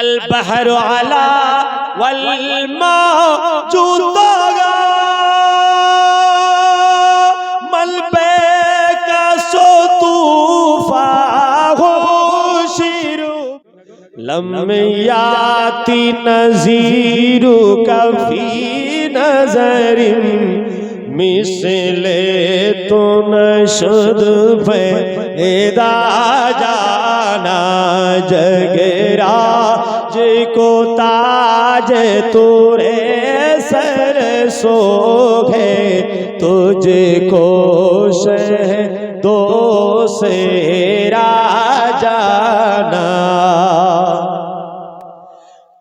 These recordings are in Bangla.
البحر على والموجود ملبك سطوفاه شير لم ياتي نذيرك في نظر مثل تو نشد پیدا جانا جگرا को ताज तोरे सर सोघे तुझको शह दो से राजाना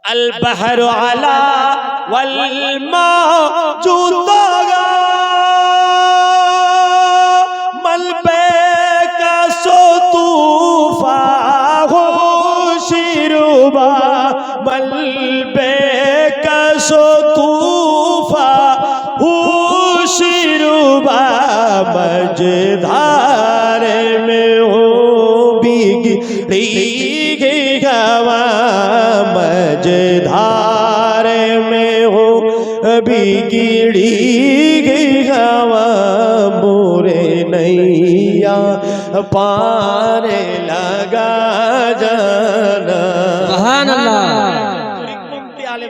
अलबहर आला वल मौजूद शोकूफा हुशरूबा मजधार में हो। बिगड़ी गवा मजधार में हो। बिगड़ी गवा मोरे नैया पार लगा।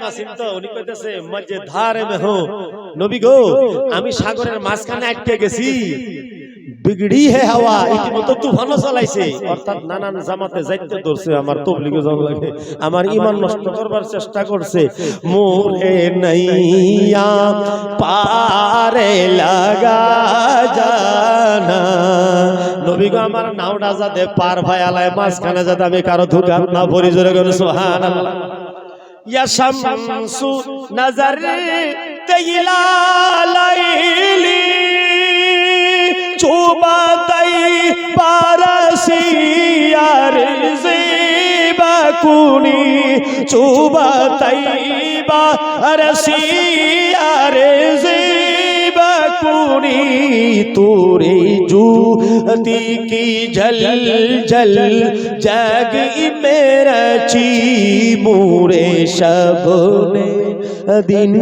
মুক্তি আলেম আছেন তো উনি কইতেছে মজধার মে হো নবী গো আমি সাগরের মাঝখানে আটকে গেছি। বিগড়ি হে হাওয়া ইতিমধ্যে তুফানও চলাইছে। অর্থাৎ নানান জামাতে যাইতে ধরছে আমার তবলিগে যাওয়া লাগে। আমার ইমান নষ্ট করবার চেষ্টা করছে। মোরে নাইয়া পারে লাগা জানা। নবী গো আমার নাওটা যাতে পার ভাই আলায় মাঝখানে যাতে আমি কারও ধুকার না ভরি জোরে করে সুবহানাল্লাহ। یا شمس نظر تیلا لیلی چوبا تی پارسی ارزی بکونی چوبا تی پارسی ارزی মনে তোরে জুতি কি জল জল জাগ মেরা মোরে সব দিন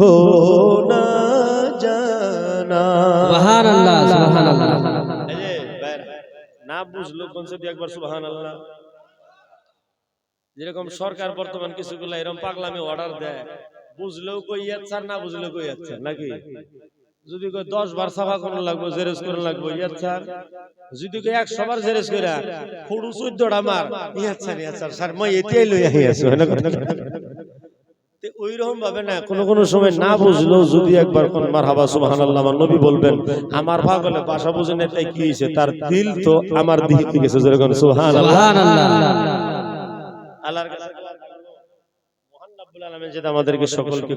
হো না জানা। সুবহানাল্লাহ সুবহানাল্লাহ। না বুঝলো কনসেপ্ট একবার যেরকম সরকার বর্তমান কিছুগুলা এরকম পাগলামি অর্ডার দেয় বুঝলেও কই যাচ্ছে না বুঝলেও কই যাচ্ছে নাকি? যদি দশ বার সাফা করার লাগবো জেরেস করার লাগবো ইয়াচ্ছার যদি কই একশো বার জেরেস করে ফুড়ু চোদ্দটা মার ইয়াচ্ছার ইয়াচ্ছার স্যার মই এতিয়াই লই আহি আছো? ওই রকম ভাবে না কোনো কোনো সময় না বুঝলেও যদি একবার কোন মার হাবা সুবহানাল্লাহ আমার নবী বলবেন আমার ভাগলে ভাষা বুঝে না তাই কি হয়েছে তার দিল তো আমার দিকে গেছে? যেরকম আল্লাহর কাছে আমাদেরকে সকলকে